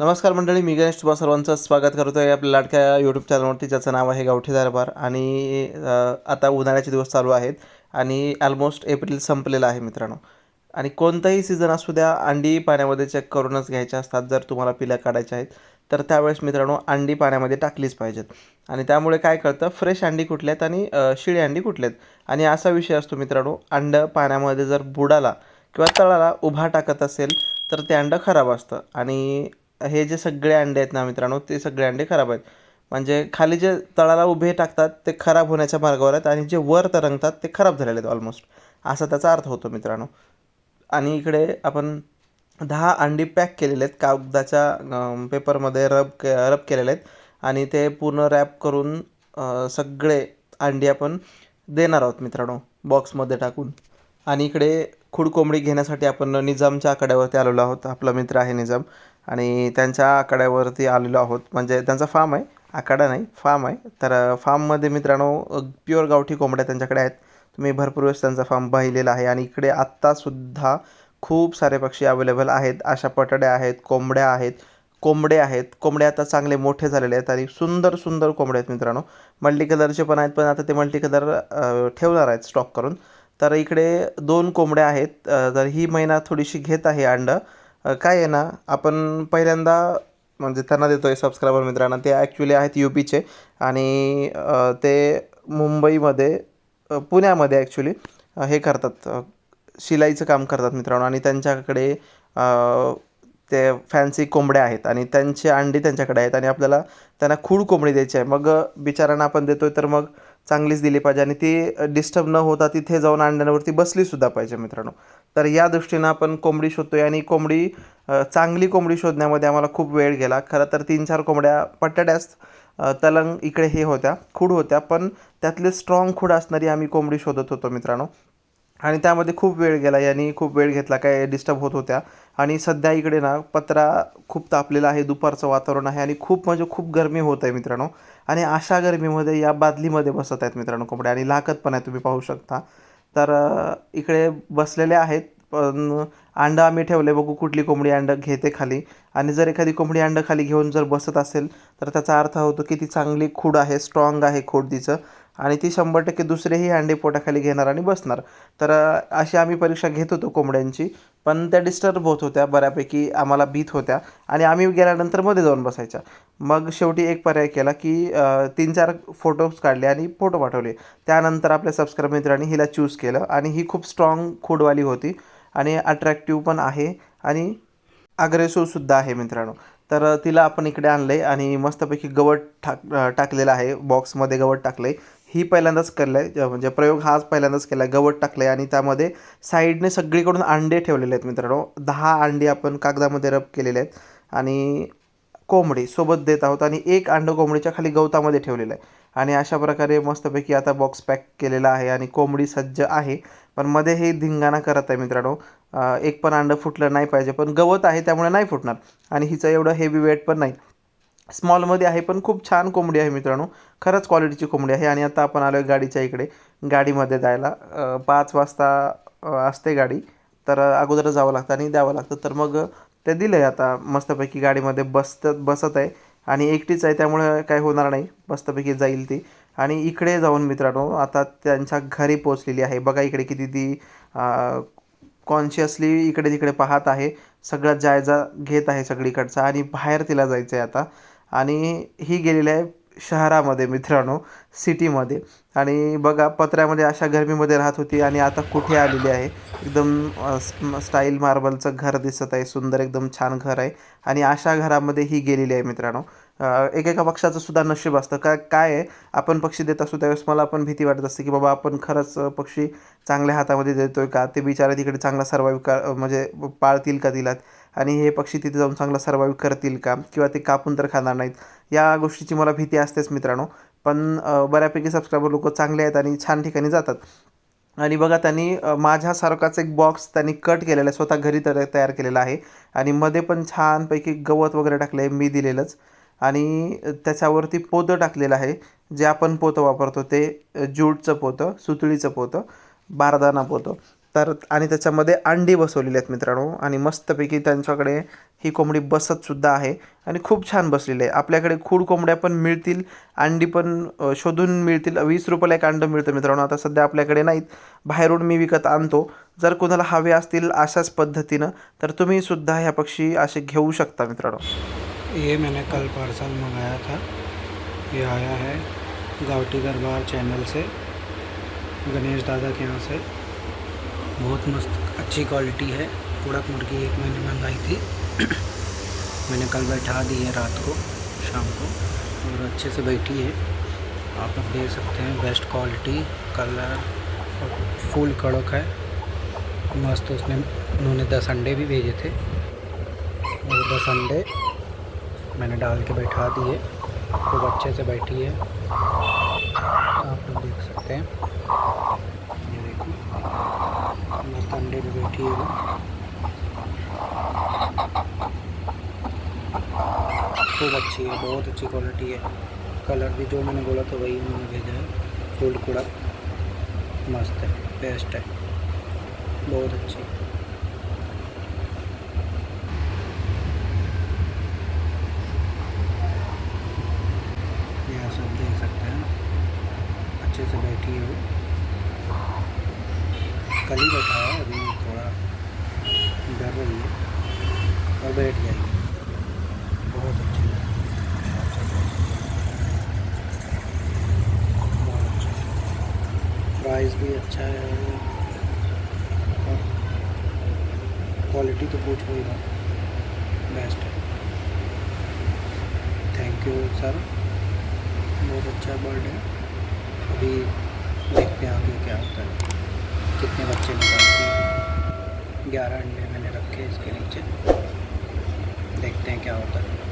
नमस्कार मंडळी मी गणेश तुम्हा सर्वांचं स्वागत करतो आहे आपल्या लाडक्या यूट्यूब चॅनलवरती ज्याचं नाव आहे गावठी दरबार. आणि आता उन्हाळ्याचे दिवस चालू आहेत आणि ऑलमोस्ट एप्रिल संपलेला आहे मित्रांनो. आणि कोणताही सीझन असू द्या अंडी पाण्यामध्ये चेक करूनच घ्यायच्या असतात जर तुम्हाला पिल्या काढायच्या आहेत तर त्यावेळेस मित्रांनो अंडी पाण्यामध्ये टाकलीच पाहिजेत. आणि त्यामुळे काय कळतं फ्रेश अंडी कुठले आहेत आणि शिळी अंडी कुठले आहेत? आणि असा विषय असतो मित्रांनो अंड पाण्यामध्ये जर बुडाला किंवा तळाला उभा टाकत असेल तर ते अंडं खराब असतं. आणि हे जे सगळे अंडे आहेत ना मित्रांनो ते सगळे अंडे खराब आहेत. म्हणजे खाली जे तळाला उभे टाकतात ते खराब होण्याच्या मार्गावर आहेत आणि जे वर तरंगतात ते खराब झालेले आहेत ऑलमोस्ट असा त्याचा अर्थ होतो मित्रांनो. आणि इकडे आपण दहा अंडी पॅक केलेले आहेत कागदाच्या पेपरमध्ये रब के रब केलेले आहेत. आणि ते पूर्ण रॅप करून सगळे अंडी आपण देणार आहोत मित्रांनो बॉक्समध्ये टाकून. आणि इकडे खूड कोंबडी घेण्यासाठी आपण निजामच्या आकड्यावरती आलेलो आहोत. आपला मित्र आहे निजाम आणि त्यांच्या आकड्यावरती आलेलो आहोत. म्हणजे त्यांचा फार्म आहे. आकडा नाही फार्म आहे. तर फार्ममध्ये मित्रांनो प्युअर गावठी कोंबड्या त्यांच्याकडे आहेत. तुम्ही भरपूर वेळेस त्यांचा फार्म पाहिलेला आहे आणि इकडे आत्तासुद्धा खूप सारे पक्षी अवेलेबल आहेत. अशा पटड्या आहेत कोंबड्या आहेत कोंबडे आहेत. कोंबडे आता चांगले मोठे झालेले आहेत आणि सुंदर सुंदर कोंबडे आहेत मित्रांनो. मल्टी कलरचे पण आहेत पण आता ते मल्टी कलर ठेवणार आहेत स्टॉक करून. तर इकडे दोन कोंबड्या आहेत. तर ही महिना थोडीशी घेत आहे अंडं काय आहे ना आपण पहिल्यांदा म्हणजे त्यांना देतो आहे सबस्क्रायबर मित्रांना ते ॲक्च्युली आहेत यू पीचे आणि ते मुंबईमध्ये पुण्यामध्ये ॲक्च्युली हे करतात. शिलाईचं काम करतात मित्रांनो आणि त्यांच्याकडे ते फॅन्सी कोंबड्या आहेत आणि त्यांचे अंडी त्यांच्याकडे आहेत आणि आपल्याला त्यांना खूड कोंबडी द्यायची आहे. मग बिचारांना आपण देतो आहे तर मग चांगलीच दिली पाहिजे आणि ती डिस्टर्ब न होता तिथे जाऊन अंड्यांवरती बसलीसुद्धा पाहिजे मित्रांनो. तर या दृष्टीनं आपण कोंबडी शोधतो आहे आणि कोंबडी चांगली कोंबडी शोधण्यामध्ये आम्हाला खूप वेळ गेला. खरं तर तीन चार कोंबड्या पट्ट्याड्याच तलंग इकडे हे होत्या खूड होत्या पण त्यातले स्ट्रॉंग खूड असणारी आम्ही कोंबडी शोधत होतो मित्रांनो. आणि त्यामध्ये खूप वेळ गेला यांनी खूप वेळ घेतला काय डिस्टर्ब होत होत्या. आणि सध्या इकडे ना पत्रा खूप तापलेला आहे दुपारचं वातावरण आहे आणि खूप म्हणजे खूप गरमी होत आहे मित्रांनो. आणि अशा गरमीमध्ये या बादलीमध्ये बसत आहेत मित्रांनो कोंबड्या आणि लाकत पण आहे तुम्ही पाहू शकता. तर इकडे बसलेले आहेत पण अंडं आम्ही ठेवले बघू कुठली कोंबडी अंडं घेते खाली. आणि जर एखादी कोंबडी अंडं खाली घेऊन जर बसत असेल तर त्याचा अर्थ होतो की ती चांगली खूड आहे स्ट्रॉंग आहे खोड तिचं आणि ती शंभर टक्के दुसरेही अंडे पोटाखाली घेणार आणि बसणार. तर अशी आम्ही परीक्षा घेत होतो कोंबड्यांची पण त्या डिस्टर्ब होत होत्या बऱ्यापैकी आम्हाला भीत होत्या आणि आम्ही गेल्यानंतरमध्ये जाऊन बसायच्या. मग शेवटी एक पर्याय केला की तीन चार फोटोज काढले आणि फोटो पाठवले. त्यानंतर आपल्या सबस्क्राईब मित्रांनी हिला चूज केलं आणि ही खूप स्ट्रॉंग खूडवाली होती आणि अट्रॅक्टिव्ह पण आहे आणि अग्रेसिव्हसुद्धा आहे मित्रांनो. तर तिला आपण इकडे आणलं आहे आणि मस्तपैकी गवत टाक टाकलेलं आहे बॉक्समध्ये गवत टाकलं आहे ही पहिल्यांदाच केलं आहे म्हणजे प्रयोग हाच पहिल्यांदाच केला आहे गवत टाकलं आहे आणि त्यामध्ये साईडने सगळीकडून अंडे ठेवलेले आहेत मित्रांनो. दहा अंडी आपण कागदामध्ये रब केलेले आहेत आणि कोंबडी सोबत देत आहोत आणि एक अंडं कोंबडीच्या खाली गवतामध्ये ठेवलेलं आहे. आणि अशा प्रकारे मस्तपैकी आता बॉक्स पॅक केलेला आहे आणि कोंबडी सज्ज आहे. पण मध्ये हे धिंगाणा करत आहे मित्रांनो. एक पण अंडं फुटलं नाही पाहिजे. पण गवत आहे त्यामुळे नाही फुटणार. आणि हिचं एवढं हेवी वेट पण नाही. स्मॉलमध्ये आहे पण खूप छान कोंबडी आहे मित्रांनो. खरंच क्वालिटीची कोंबडी आहे. आणि आता आपण आलो आहे गाडीच्या इकडे. गाडीमध्ये जायला. पाच वाजता असते गाडी. तर अगोदर जावं लागतं आणि द्यावं लागतं. तर मग ते दिलं आहे आता मस्तपैकी गाडीमध्ये बसत बसत आहे. आणि एकटीच आहे त्यामुळे काय होणार नाही. मस्तपैकी जाईल ती. आणि इकडे जाऊन मित्रांनो आता त्यांच्या घरी पोचलेली आहे. बघा इकडे किती ती कॉन्शियसली इकडे तिकडे पाहत आहे. सगळं जायजा घेत आहे सगळीकडचा. आणि बाहेर तिला जायचं आहे आता. आणि ही गेलेली आहे शहरामध्ये मित्रांनो सिटीमध्ये. आणि बघा पत्र्यामध्ये अशा गरमीमध्ये राहत होती आणि आता कुठे आलेली आहे. एकदम स्टाईल मार्बलचं घर दिसत आहे सुंदर एकदम छान घर आहे. आणि अशा घरामध्ये ही गेलेली आहे मित्रांनो. एकेका पक्षाचं सुद्धा नशीब असतं. का काय आहे? आपण पक्षी देत असतो त्यावेळेस मला पण भीती वाटत असते की बाबा आपण खरंच पक्षी चांगल्या हातामध्ये देतो आहे का? ते बिचारे तिकडे चांगला सर्वाईव्ह कर म्हणजे पाळतील का तिला? आणि हे पक्षी तिथे जाऊन चांगला सर्वाईव्ह करतील का? किंवा ते कापून तर खाणार नाहीत? या गोष्टीची मला भीती असतेच मित्रांनो. पण बऱ्यापैकी सबस्क्रायबर लोक चांगले आहेत आणि छान ठिकाणी जातात. आणि बघा त्यांनी माझ्यासारखाच एक बॉक्स त्यांनी कट केलेला आहे. स्वतः घरी तर तयार केलेला आहे. आणि मध्ये पण छानपैकी गवत वगैरे टाकलं आहे मी दिलेलंच. आणि त्याच्यावरती पोतं टाकलेलं आहे. जे आपण पोतं वापरतो ते ज्यूटचं पोतं सुतळीचं पोतं बारदाना पोतं. तर आणि त्याच्यामध्ये अंडी बसवलेली आहेत मित्रांनो. आणि मस्तपैकी त्यांच्याकडे ही कोंबडी बसतसुद्धा आहे. आणि खूप छान बसलेली आहे. आपल्याकडे खूड कोंबड्या पण मिळतील. अंडी पण शोधून मिळतील. वीस रुपयाला एक अंडं मिळतं मित्रांनो. आता सध्या आपल्याकडे नाहीत. बाहेरून मी विकत आणतो. जर कोणाला हवे असतील अशाच पद्धतीनं तर तुम्ही सुद्धा ह्या पक्षी असे घेऊ शकता मित्रांनो. ये मैंने कल पार्सल मंगाया था। ये आया है गावटी दरबार चैनल से, गणेश दादा के यहाँ से। बहुत मस्त, अच्छी क्वालिटी है। उड़द मुर्गी एक मैंने मंगाई थी। मैंने कल बैठा दी है रात को, शाम को, और अच्छे से बैठी है। आप लोग देख सकते हैं बेस्ट क्वालिटी, कलर, और फुल कड़क है। मस्त उसने, उन्होंने दस अंडे भी भेजे थे। और दस अंडे मैंने डाल के बैठा दिए खूब अच्छे से बैठी है। आप लोग देख सकते हैं। ये देखो। मस्त अंडे पे बैठी है खूब अच्छी है, बहुत अच्छी क्वालिटी है। कलर भी जो मैंने बोला था वही उन्होंने भेजा है। फूल कूड़ा मस्त है बेस्ट है। बहुत अच्छी ये आप सब देख सकते हैं अच्छे से बैठी है वो कल ही बैठा है, अभी थोड़ा डर रही है, और बैठ जाएगी बहुत अच्छी है प्राइस भी अच्छा है और क्वालिटी तो पूछो ही मत बेस्ट है। थैंक यू सर बहुत अच्छा बर्ड है। अभी देखते हैं आगे क्या होता है। कितने बच्चे निकालती ग्यारह अंडे मैंने रखे इसके नीचे। देखते हैं क्या होता है।